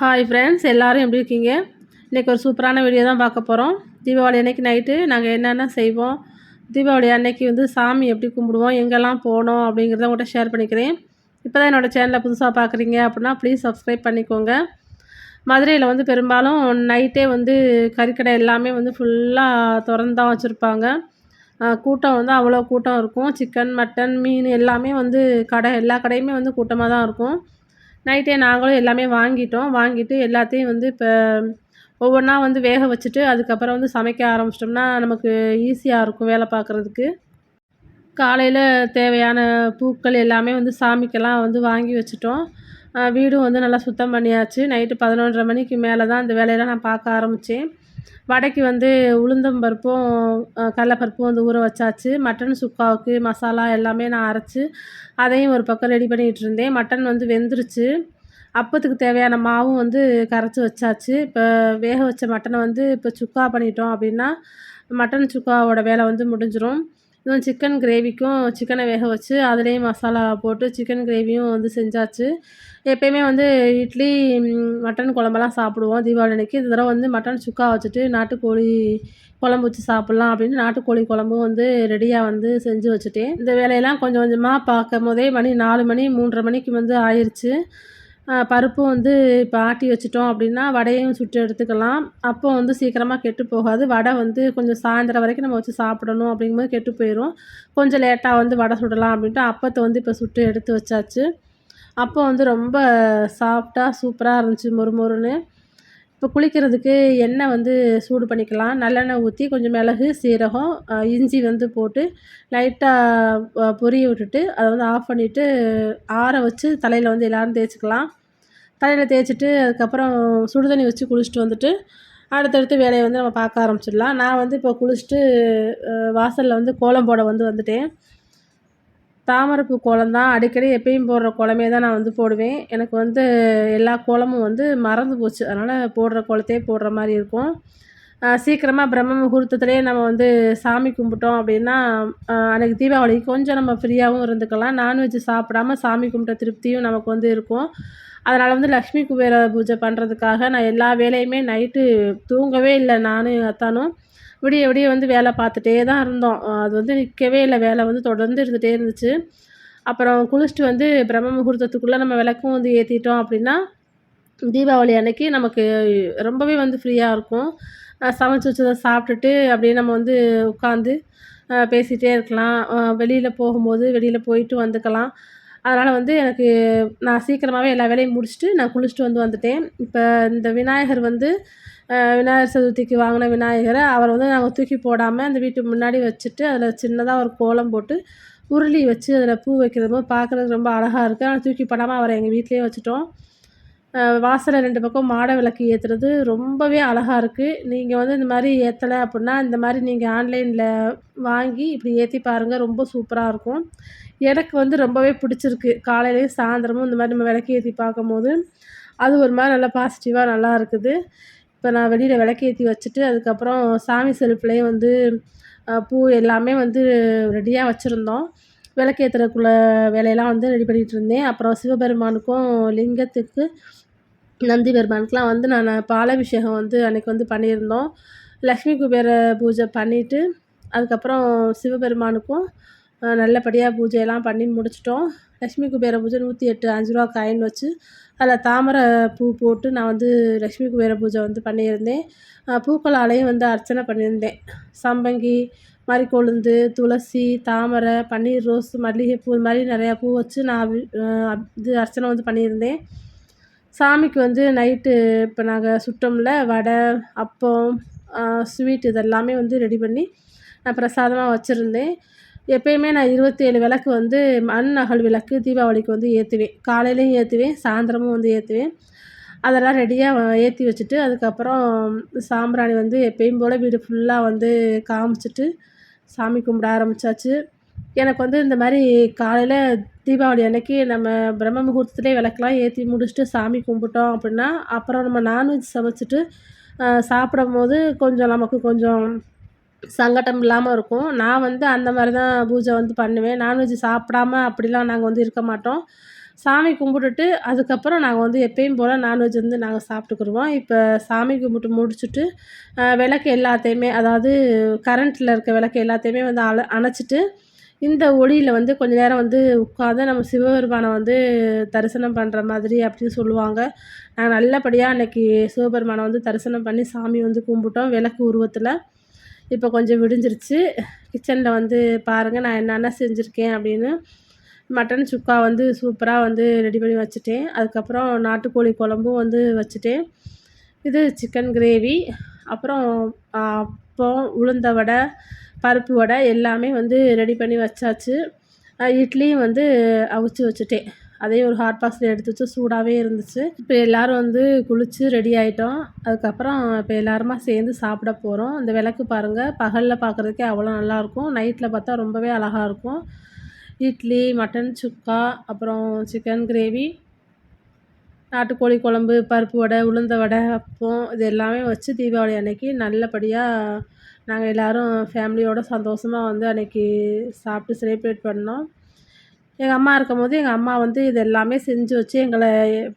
Hi friends எல்லோரும் எப்படி இருக்கீங்க? இன்றைக்கி ஒரு சூப்பரான வீடியோ தான் பார்க்க போகிறோம் தீபாவளி அன்றைக்கி நைட்டு நாங்கள் என்னென்ன செய்வோம்? தீபாவளி அன்னைக்கு வந்து சாமி எப்படி கும்பிடுவோம்? எங்கெல்லாம் போனோம் அப்படிங்கிறத உங்கள்கிட்ட ஷேர் பண்ணிக்கிறேன். இப்போ தான் என்னோடய சேனலை புதுசாக பார்க்குறீங்க அப்படின்னா ப்ளீஸ் சப்ஸ்கிரைப் பண்ணிக்கோங்க. மதுரையில் வந்து பெரும்பாலும் நைட்டே வந்து கறிக்கடை எல்லாமே வந்து ஃபுல்லாக திறந்து தான் வச்சுருப்பாங்க. கூட்டம் வந்து அவ்வளோ கூட்டம் இருக்கும். சிக்கன் மட்டன் மீன் எல்லாமே வந்து கடை எல்லா கடையுமே வந்து கூட்டமாக தான் இருக்கும். நைட்டே நாங்களும் எல்லாமே வாங்கிட்டோம். வாங்கிட்டு எல்லாத்தையும் வந்து இப்போ ஒவ்வொன்றா வந்து வேக வச்சுட்டு அதுக்கப்புறம் வந்து சமைக்க ஆரம்பிச்சிட்டோம்னா நமக்கு ஈஸியாக இருக்கும் வேலை பார்க்குறதுக்கு. காலையில் தேவையான பூக்கள் எல்லாமே வந்து சாமிக்கெல்லாம் வந்து வாங்கி வச்சுட்டோம். வீடும் வந்து நல்லா சுத்தம் பண்ணியாச்சு. நைட்டு பதினொன்றரை மணிக்கு மேலே தான் இந்த வேலையெல்லாம் நான் பார்க்க ஆரம்பித்தேன் வடைக்கு வந்து உளுந்தம் பருப்பும் கடலப்பருப்பும் வந்து ஊற வச்சாச்சு. மட்டன் சுக்காவுக்கு மசாலா எல்லாமே நான் அரைச்சி அதையும் ஒரு பக்கம் ரெடி பண்ணிகிட்டு இருந்தேன். மட்டன் வந்து வெந்துருச்சு. அப்பத்துக்கு தேவையான மாவும் வந்து கரைச்சி வச்சாச்சு. இப்போ வேக வச்ச மட்டனை வந்து இப்போ சுக்கா பண்ணிட்டோம் அப்படின்னா மட்டன் சுக்காவோட வேலை வந்து முடிஞ்சிடும் இன்னும் சிக்கன் கிரேவிக்கும் சிக்கனை வேக வச்சு அதுலேயும் மசாலா போட்டு சிக்கன் கிரேவியும் வந்து செஞ்சாச்சு. எப்பயுமே வந்து இட்லி மட்டன் குழம்பெல்லாம் சாப்பிடுவோம் தீபாவளி அன்றைக்கி இந்த தடவை வந்து மட்டன் சுக்கா வச்சுட்டு நாட்டுக்கோழி குழம்பு வச்சு சாப்பிட்லாம் அப்படின்னு நாட்டுக்கோழி குழம்பும் வந்து ரெடியாக வந்து செஞ்சு வச்சுட்டேன். இந்த வேலையெல்லாம் கொஞ்சம் கொஞ்சமாக பார்க்கும் போதே மணி நாலு மணி மூன்றரை மணிக்கு வந்து ஆயிடுச்சு பருப்பும் வந்து இப்போ ஆட்டி வச்சிட்டோம் அப்படின்னா வடையும் சுட்டு எடுத்துக்கலாம். அப்போ வந்து சீக்கிரமாக கெட்டு போகாது. வடை வந்து கொஞ்சம் சாயந்தரம் வரைக்கும் நம்ம வச்சு சாப்பிடணும் அப்படிங்கும்போது கெட்டு போயிடும் கொஞ்சம் லேட்டாக வந்து வடை சுடலாம் அப்படின்ட்டு அப்பத்தை வந்து இப்போ சுட்டு எடுத்து வச்சாச்சு. அப்போ வந்து ரொம்ப சாஃப்டாக சூப்பராக இருந்துச்சு மொறு மொறுன்னு. இப்போ குளிக்கிறதுக்கு எண்ணெய் வந்து சூடு பண்ணிக்கலாம். நல்லெண்ணெய் ஊற்றி கொஞ்சம் மிளகு சீரகம் இஞ்சி வந்து போட்டு லைட்டாக பொரிய விட்டுட்டு அதை வந்து ஆஃப் பண்ணிவிட்டு ஆற வச்சு தலையில் வந்து எல்லோரும் தேய்ச்சிக்கலாம். தலையில் தேய்ச்சிட்டு அதுக்கப்புறம் சுடுதண்ணி வச்சு குளிச்சுட்டு வந்துட்டு அடுத்தடுத்து வேலையை வந்து நம்ம பார்க்க ஆரம்பிச்சிடலாம். நான் வந்து இப்போ குளிச்சுட்டு வாசலில் வந்து கோலம் போட வந்து வந்துட்டேன். தாமரைப்பூ கோலம் தான். அடிக்கடி எப்பயும் போடுற கோலமே தான் நான் வந்து போடுவேன். எனக்கு வந்து எல்லா கோலமும் வந்து மறந்து போச்சு. அதனால் போடுற கோலத்தையே போடுற மாதிரி இருக்கும். சீக்கிரமாக பிரம்ம முகூர்த்தத்துலேயே நம்ம வந்து சாமி கும்பிட்டோம் அப்படின்னா அன்றைக்கி தீபாவளிக்கு கொஞ்சம் நம்ம ஃப்ரீயாகவும் இருந்துக்கலாம். நான்வெஜ் சாப்பிடாம சாமி கும்பிட்ட திருப்தியும் நமக்கு வந்து இருக்கும். அதனால் வந்து லக்ஷ்மி குபேர பூஜை பண்ணுறதுக்காக நான் எல்லா வேலையுமே நைட்டு தூங்கவே இல்லை நானும் அத்தானும். விடிய விடிய வந்து வேலை பார்த்துட்டே தான் இருந்தோம். அது வந்து நிற்கவே இல்லை வேலை வந்து தொடர்ந்து இருந்துகிட்டே இருந்துச்சு. அப்புறம் குளிச்சுட்டு வந்து பிரம்ம முகூர்த்தத்துக்குள்ளே நம்ம விளக்கும் வந்து ஏற்றிட்டோம் அப்படின்னா தீபாவளி அன்னைக்கு நமக்கு ரொம்பவே வந்து ஃப்ரீயாக இருக்கும். சமைச்சு வச்சதை சாப்பிட்டுட்டு அப்படியே நம்ம வந்து உட்காந்து பேசிகிட்டே இருக்கலாம். வெளியில் போகும்போது வெளியில் போயிட்டு வந்துக்கலாம். அதனால் வந்து எனக்கு நான் சீக்கிரமாகவே எல்லா வேலையும் முடிச்சுட்டு நான் குளிச்சுட்டு வந்து வந்துட்டேன். இப்போ இந்த விநாயகர் வந்து விநாயகர் சதுர்த்திக்கு வாங்கின விநாயகரை அவரை வந்து நாங்கள் தூக்கி போடாமல் அந்த வீட்டுக்கு முன்னாடி வச்சுட்டு அதில் சின்னதாக ஒரு கோலம் போட்டு உருளி வச்சு அதில் பூ வைக்கிறது போது பார்க்குறதுக்கு ரொம்ப அழகாக இருக்குது ஆனால் தூக்கி போடாமல் அவரை எங்கள் வீட்லேயே வச்சுட்டோம். வாசலை ரெண்டு பக்கம் மாட விளக்கு ஏற்றுறது ரொம்பவே அழகாக இருக்குது நீங்கள் வந்து இந்த மாதிரி ஏற்றலை அப்படின்னா இந்த மாதிரி நீங்கள் ஆன்லைனில் வாங்கி இப்படி ஏற்றி பாருங்கள் ரொம்ப சூப்பராக இருக்கும். எனக்கு வந்து ரொம்பவே பிடிச்சிருக்கு. காலையிலேயும் சாயந்தரமும் இந்த மாதிரி நம்ம விளக்கு ஏற்றி பார்க்கும்போது அது ஒரு மாதிரி நல்லா பாசிட்டிவாக நல்லா இருக்குது. இப்போ நான் வெளியில் விளக்கு ஏற்றி வச்சுட்டு அதுக்கப்புறம் சாமி செல்ஃப்லேயே வந்து பூ எல்லாமே வந்து ரெடியாக வச்சுருந்தோம். விளக்கேற்றுறதுக்குள்ள வேலையெல்லாம் வந்து ரெடி பண்ணிகிட்டு இருந்தேன். அப்புறம் சிவபெருமானுக்கும் லிங்கத்துக்கு நந்தி பெருமானுக்கெலாம் வந்து நான் பாலாபிஷேகம் வந்து அன்றைக்கி வந்து பண்ணியிருந்தோம். லக்ஷ்மி குபேர பூஜை பண்ணிவிட்டு அதுக்கப்புறம் சிவபெருமானுக்கும் நல்லபடியாக பூஜையெல்லாம் பண்ணி முடிச்சிட்டோம். லக்ஷ்மி குபேர பூஜை நூற்றி எட்டு அஞ்சு ரூபா காயின் வச்சு அதில் தாமரை பூ போட்டு நான் வந்து லக்ஷ்மி குபேர பூஜை வந்து பண்ணியிருந்தேன். பூக்களாலையும் வந்து அர்ச்சனை பண்ணியிருந்தேன். சம்பங்கி மறிக்கொழுந்து துளசி தாமரை பன்னீர் ரோஸ் மல்லிகைப்பூ இது மாதிரி நிறையா பூ வச்சு நான் இது அர்ச்சனை வந்து பண்ணியிருந்தேன். சாமிக்கு வந்து நைட்டு இப்போ நாங்கள் சுட்டோம்ல வடை அப்பம் ஸ்வீட் இதெல்லாமே வந்து ரெடி பண்ணி நான் பிரசாதமாக வச்சுருந்தேன். எப்பயுமே நான் இருபத்தேழு விளக்கு வந்து மண் அகல் விளக்கு தீபாவளிக்கு வந்து ஏற்றுவேன் காலையிலையும் ஏற்றுவேன் சாயந்தரமும் வந்து ஏற்றுவேன் அதெல்லாம் ரெடியாக ஏற்றி வச்சுட்டு அதுக்கப்புறம் சாம்பிராணி வந்து எப்பயும் போல் வீடு ஃபுல்லாக வந்து காமிச்சிட்டு சாமி கும்பிட ஆரம்பித்தாச்சு எனக்கு வந்து இந்த மாதிரி காலையில் தீபாவளி அன்னைக்கு நம்ம பிரம்ம முகூர்த்தத்துலேயே விளக்கெலாம் ஏற்றி முடிச்சுட்டு சாமி கும்பிட்டோம் அப்படின்னா அப்புறம் நம்ம நான்வெஜ் சமைச்சிட்டு சாப்பிடும் போது கொஞ்சம் நமக்கு கொஞ்சம் சங்கடம் இல்லாமல் இருக்கும். நான் வந்து அந்த மாதிரி தான் பூஜை வந்து பண்ணுவேன். நான்வெஜ் சாப்பிடாம அப்படிலாம் நாங்கள் வந்து இருக்க மாட்டோம். சாமி கும்பிட்டுட்டு அதுக்கப்புறம் நாங்கள் வந்து எப்பயும் போல் நான்வெஜ் வந்து நாங்கள் சாப்பிட்டுக்குருவோம். இப்போ சாமி கும்பிட்டு முடிச்சுட்டு விளக்கு எல்லாத்தையுமே அதாவது கரண்ட்டில் இருக்க விளக்கு எல்லாத்தையுமே வந்து அல அணைச்சிட்டு இந்த ஒளியில் வந்து கொஞ்ச நேரம் வந்து உட்காந்து நம்ம சிவபெருமானை வந்து தரிசனம் பண்ணுற மாதிரி அப்படின்னு சொல்லுவாங்க. நாங்கள் நல்லபடியாக அன்னைக்கு சிவபெருமானை வந்து தரிசனம் பண்ணி சாமி வந்து கும்பிட்டோம் விளக்கு உருவத்தில். இப்போ கொஞ்சம் விடிஞ்சிருச்சு. கிச்சனில் வந்து பாருங்கள் நான் என்னென்ன செஞ்சுருக்கேன் அப்படின்னு மட்டன் சுக்கா வந்து சூப்பராக வந்து ரெடி பண்ணி வச்சுட்டேன். அதுக்கப்புறம் நாட்டுக்கோழி குழம்பும் வந்து வச்சுட்டேன். இது சிக்கன் கிரேவி அப்புறம் அப்போ அப்பம் உளுந்த வடை பருப்பு வடை எல்லாமே வந்து ரெடி பண்ணி வச்சாச்சு. இட்லியும் வந்து அவிச்சு வச்சுட்டேன். அதையும் ஒரு ஹாட் பாக்ஸில் எடுத்து வச்சு சூடாகவே இருந்துச்சு. இப்போ எல்லோரும் வந்து குளித்து ரெடி ஆகிட்டோம் அதுக்கப்புறம் இப்போ எல்லாருமா சேர்ந்து சாப்பிட போகிறோம் இந்த விளக்கு பாருங்கள் பகலில் பார்க்குறதுக்கே அவ்வளோ நல்லாயிருக்கும் நைட்டில் பார்த்தா ரொம்பவே அழகாக இருக்கும். இட்லி மட்டன் சுக்கா அப்புறம் சிக்கன் கிரேவி நாட்டுக்கோழி குழம்பு பருப்பு வடை உளுந்த வடை அப்பம் இது எல்லாமே வச்சு தீபாவளி அன்னைக்கு நல்லபடியாக நாங்கள் எல்லோரும் ஃபேமிலியோடு சந்தோஷமாக வந்து அன்றைக்கி சாப்பிட்டு செலிப்ரேட் பண்ணோம். எங்கள் அம்மா இருக்கும்போது எங்கள் அம்மா வந்து இது எல்லாமே செஞ்சு வச்சு எங்களை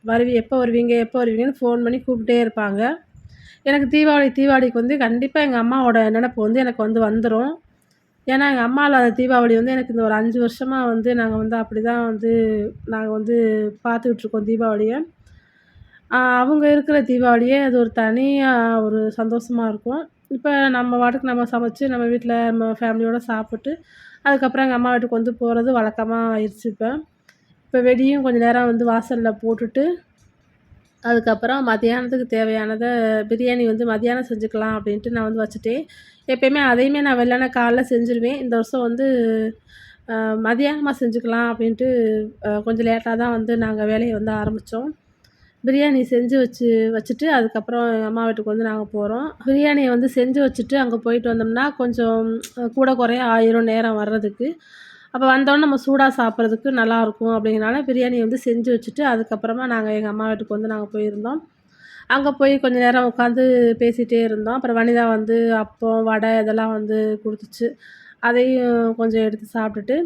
வருவி எப்போ வருவீங்க எப்போ வருவீங்கன்னு ஃபோன் பண்ணி கூப்பிட்டே இருப்பாங்க. எனக்கு தீபாவளி தீபாவளிக்கு வந்து கண்டிப்பாக எங்கள் அம்மாவோட நினப்பு வந்து எனக்கு வந்து வந்துடும் ஏன்னா எங்கள் அம்மாவில் அந்த தீபாவளி வந்து எனக்கு இந்த ஒரு அஞ்சு வருஷமாக வந்து நாங்கள் வந்து அப்படி தான் வந்து நாங்கள் வந்து பார்த்துக்கிட்ருக்கோம் தீபாவளியை. அவங்க இருக்கிற தீபாவளியே அது ஒரு தனியாக ஒரு சந்தோஷமாக இருக்கும். இப்போ நம்ம வாட்டுக்கு நம்ம சமைச்சு நம்ம வீட்டில் நம்ம ஃபேமிலியோடு சாப்பிட்டு அதுக்கப்புறம் எங்கள் அம்மா வீட்டுக்கு வந்து போகிறது வழக்கமாக ஆயிடுச்சு இப்போ. இப்போ வெடியும் கொஞ்சம் நேரம் வந்து வாசலில் போட்டுட்டு அதுக்கப்புறம் மதியானத்துக்கு தேவையானதை பிரியாணி வந்து மதியானம் செஞ்சுக்கலாம் அப்படின்ட்டு நான் வந்து வச்சுட்டேன். எப்பயுமே அதையுமே நான் வெள்ளன காலைல செஞ்சுருவேன். இந்த வருஷம் வந்து மதியானமாக செஞ்சுக்கலாம் அப்படின்ட்டு கொஞ்சம் லேட்டாக தான் வந்து நாங்கள் வேலையை வந்து ஆரம்பித்தோம் பிரியாணி செஞ்சு வச்சு வச்சுட்டு அதுக்கப்புறம் எங்கள் அம்மா வீட்டுக்கு வந்து நாங்கள் போகிறோம் பிரியாணியை வந்து செஞ்சு வச்சுட்டு அங்கே போயிட்டு வந்தோம்னா கொஞ்சம் கூட குறைய ஆயிரம் நேரம் வர்றதுக்கு. அப்போ வந்தோடனே நம்ம சூடாக சாப்பிட்றதுக்கு நல்லாயிருக்கும் அப்படிங்கிறனால பிரியாணி வந்து செஞ்சு வச்சுட்டு அதுக்கப்புறமா நாங்கள் எங்கள் அம்மா வீட்டுக்கு வந்து நாங்கள் போயிருந்தோம். அங்கே போய் கொஞ்சம் நேரம் உட்காந்து பேசிகிட்டே இருந்தோம். அப்புறம் வனிதா வந்து அப்பம் வடை இதெல்லாம் வந்து கொடுத்துச்சு. அதையும் கொஞ்சம் எடுத்து சாப்பிட்டுட்டு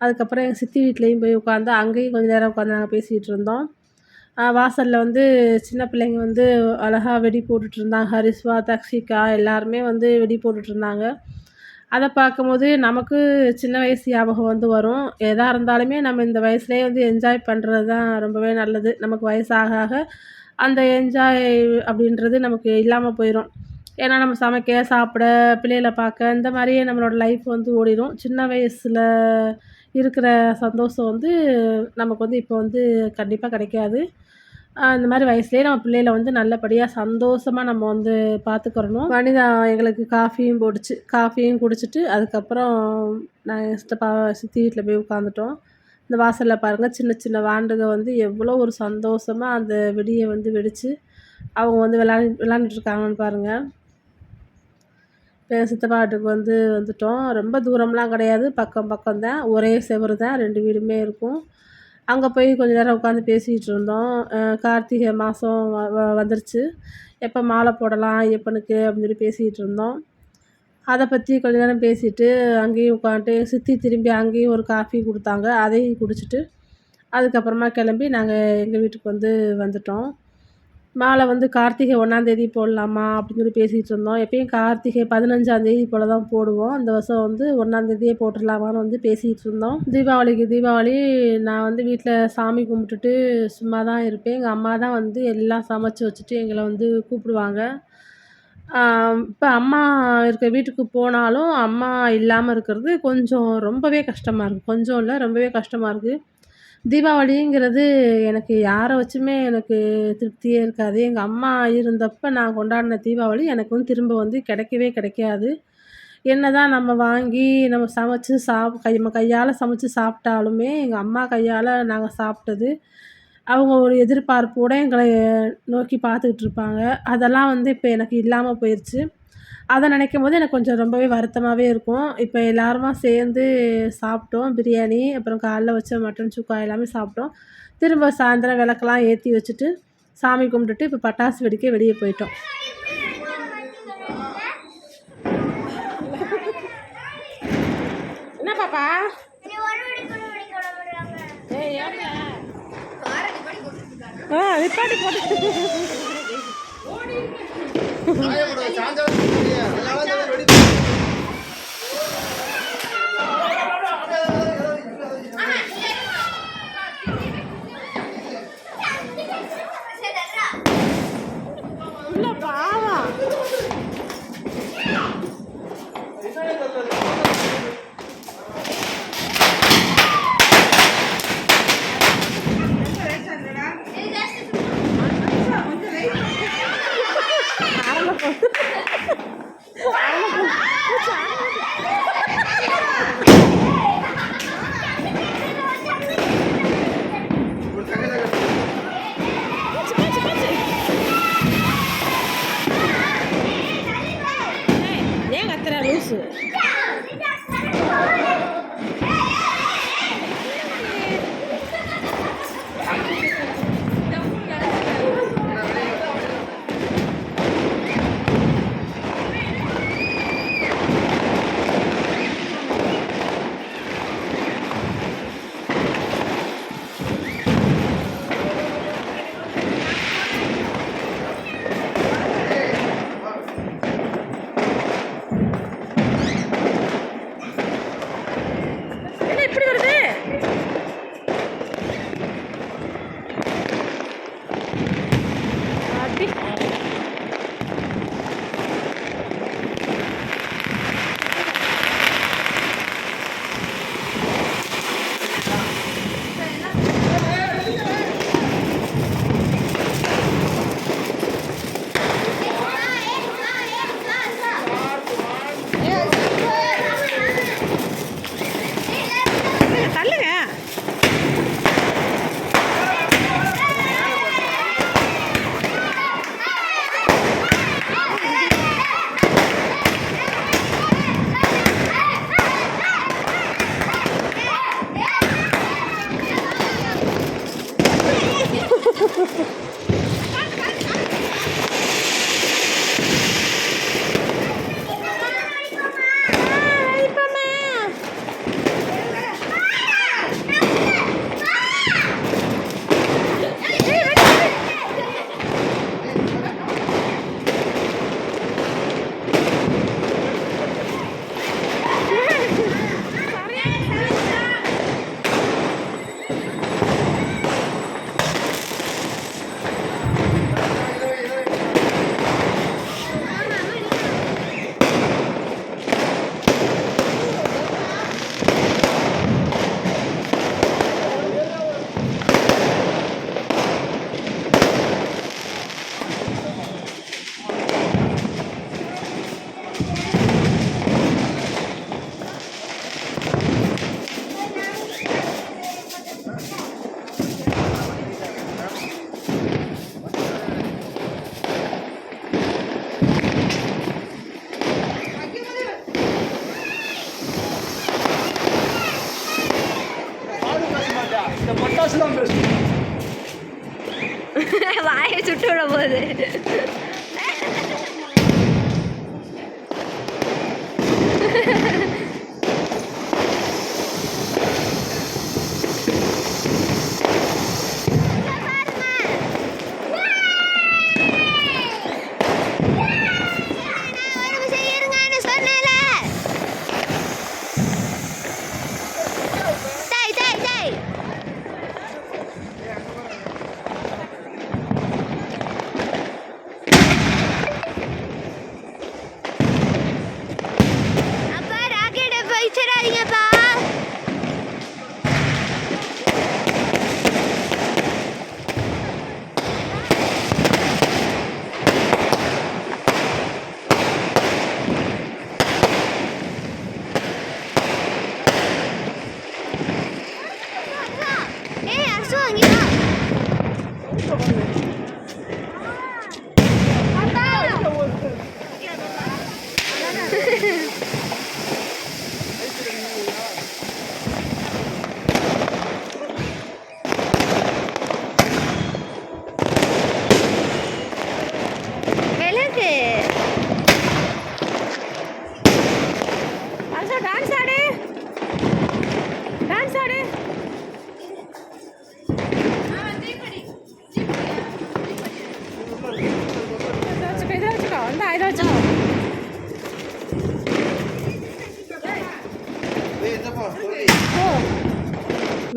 அதுக்கப்புறம் எங்கள் சித்தி வீட்லேயும் போய் உட்காந்து அங்கேயும் கொஞ்ச நேரம் உட்காந்து நாங்கள் பேசிகிட்டு இருந்தோம். வாசலில் வந்து சின்ன பிள்ளைங்க வந்து அழகாக வெடி போட்டுட்ருந்தாங்க. ஹரிஸ்வா தக்ஷிகா எல்லாருமே வந்து வெடி போட்டுட்டு இருந்தாங்க அதை பார்க்கும்போது நமக்கு சின்ன வயசு ஞாபகம் வந்து வரும். எதாக இருந்தாலுமே நம்ம இந்த வயசுலேயே வந்து என்ஜாய் பண்ணுறது தான் ரொம்பவே நல்லது. நமக்கு வயசாக ஆக அந்த என்ஜாய் அப்படின்றது நமக்கு இல்லாமல் போயிடும் ஏன்னா நம்ம சமைக்க சாப்பிட பிள்ளைகளை பார்க்க இந்த மாதிரியே நம்மளோட லைஃப் வந்து ஓடிடும் சின்ன வயசில் இருக்கிற சந்தோஷம் வந்து நமக்கு வந்து இப்போ வந்து கண்டிப்பாக கிடைக்காது. இந்த மாதிரி வயசுலேயே நம்ம பிள்ளைகளை வந்து நல்லபடியாக சந்தோஷமாக நம்ம வந்து பார்த்துக்கிறணும் வனிதா எங்களுக்கு காஃபியும் போட்டுச்சு. காஃபியும் குடிச்சிட்டு அதுக்கப்புறம் நாங்கள் சித்தப்பா சித்தி வீட்டில் போய் உட்காந்துட்டோம் இந்த வாசலில் பாருங்கள் சின்ன சின்ன வாண்டுக வந்து எவ்வளோ ஒரு சந்தோஷமாக அந்த வெடியை வந்து வெடித்து அவங்க வந்து விளாண்டு விளாண்டுட்ருக்காங்கன்னு பாருங்கள் இப்போ சித்தப்பா வீட்டுக்கு வந்து வந்துட்டோம். ரொம்ப தூரம்லாம் கிடையாது. பக்கம் பக்கம் தான் ஒரே செவரு தான் ரெண்டு வீடுமே இருக்கும். அங்கே போய் கொஞ்ச நேரம் உட்காந்து பேசிகிட்டு இருந்தோம். கார்த்திகை மாதம் வ வ- வந்துருச்சு. எப்போ மாலை போடலாம் எப்பனுக்கு அப்படின்னு சொல்லி பேசிகிட்டு இருந்தோம். அதை பற்றி கொஞ்ச நேரம் பேசிட்டு அங்கேயும் உட்காந்துட்டு சுற்றி திரும்பி அங்கேயும் ஒரு காஃபி கொடுத்தாங்க. அதையும் குடிச்சிட்டு அதுக்கப்புறமா கிளம்பி நாங்கள் எங்கள் வீட்டுக்கு வந்து வந்துட்டோம். மாலை வந்து கார்த்திகை ஒன்றாந்தேதி போடலாமா அப்படின்னு சொல்லி பேசிகிட்டு இருந்தோம். எப்பயும் கார்த்திகை பதினஞ்சாந்தேதி போல் தான் போடுவோம். அந்த வருஷம் வந்து ஒன்றாந்தேதியே போட்டுடலாமான்னு வந்து பேசிகிட்டு இருந்தோம். தீபாவளிக்கு தீபாவளி நான் வந்து வீட்டில் சாமி கும்பிட்டுட்டு சும்மா தான் இருப்பேன். எங்கள் அம்மா தான் வந்து எல்லாம் சமைச்சு வச்சுட்டு எங்களை வந்து கூப்பிடுவாங்க. இப்போ அம்மா இருக்க வீட்டுக்கு போனாலும் அம்மா இல்லாமல் இருக்கிறது கொஞ்சம் ரொம்பவே கஷ்டமாக இருக்குது கொஞ்சம் இல்லை ரொம்பவே கஷ்டமாக இருக்குது தீபாவளிங்கிறது எனக்கு யாரை வச்சுமே எனக்கு திருப்தியே இருக்காது. எங்கள் அம்மா இருந்தப்போ நான் கொண்டாடின தீபாவளி எனக்கு வந்து திரும்ப வந்து கிடைக்கவே கிடைக்காது. என்ன தான் நம்ம வாங்கி நம்ம சமைச்சு சாப் கை நம்ம கையால் சமைச்சு சாப்பிட்டாலுமே எங்கள் அம்மா கையால் நாங்கள் சாப்பிட்டது அவங்க ஒரு எதிர்பார்ப்போட எங்களை நோக்கி பார்த்துக்கிட்டு இருப்பாங்க. அதெல்லாம் வந்து இப்போ எனக்கு இல்லாமல் போயிடுச்சு அதை நினைக்கும் போது எனக்கு கொஞ்சம் ரொம்பவே வருத்தமாகவே இருக்கும். இப்போ எல்லாருமா சேர்ந்து சாப்பிட்டோம் பிரியாணி அப்புறம் காலைல வச்ச மட்டன் சுக்கா எல்லாமே சாப்பிட்டோம். திரும்ப சாயந்தரம் விளக்கெல்லாம் ஏற்றி வச்சுட்டு சாமி கும்பிட்டுட்டு இப்போ பட்டாசு வெடிக்க வெளியே போயிட்டோம். என்ன பாப்பா? ஆ நிப்பாட்டி போட்டு. இந்த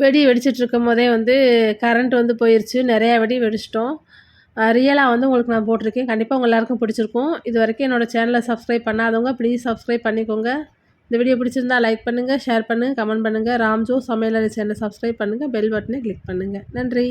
வெடி வெடிச்சிட்டு இருக்கும் போதே வந்து கரண்ட் வந்து போயிடுச்சு நிறையா வெடி வெடிச்சிட்டோம். ரியலாக வந்து உங்களுக்கு நான் போட்டிருக்கேன். கண்டிப்பாக உங்கள் எல்லாருக்கும் பிடிச்சிருக்கும். இது வரைக்கும் என்னோடய சேனலை சப்ஸ்கிரைப் பண்ணாதவங்க ப்ளீஸ் சப்ஸ்கிரைப் பண்ணிக்கோங்க. இந்த வீடியோ பிடிச்சிருந்தா லைக் பண்ணுங்கள் ஷேர் பண்ணுங்கள் கமெண்ட் பண்ணுங்கள் ராம்ஜோ சமையலறை சேனலை சப்ஸ்கிரைப் பண்ணுங்கள் பெல் பட்டனை கிளிக் பண்ணுங்கள் நன்றி.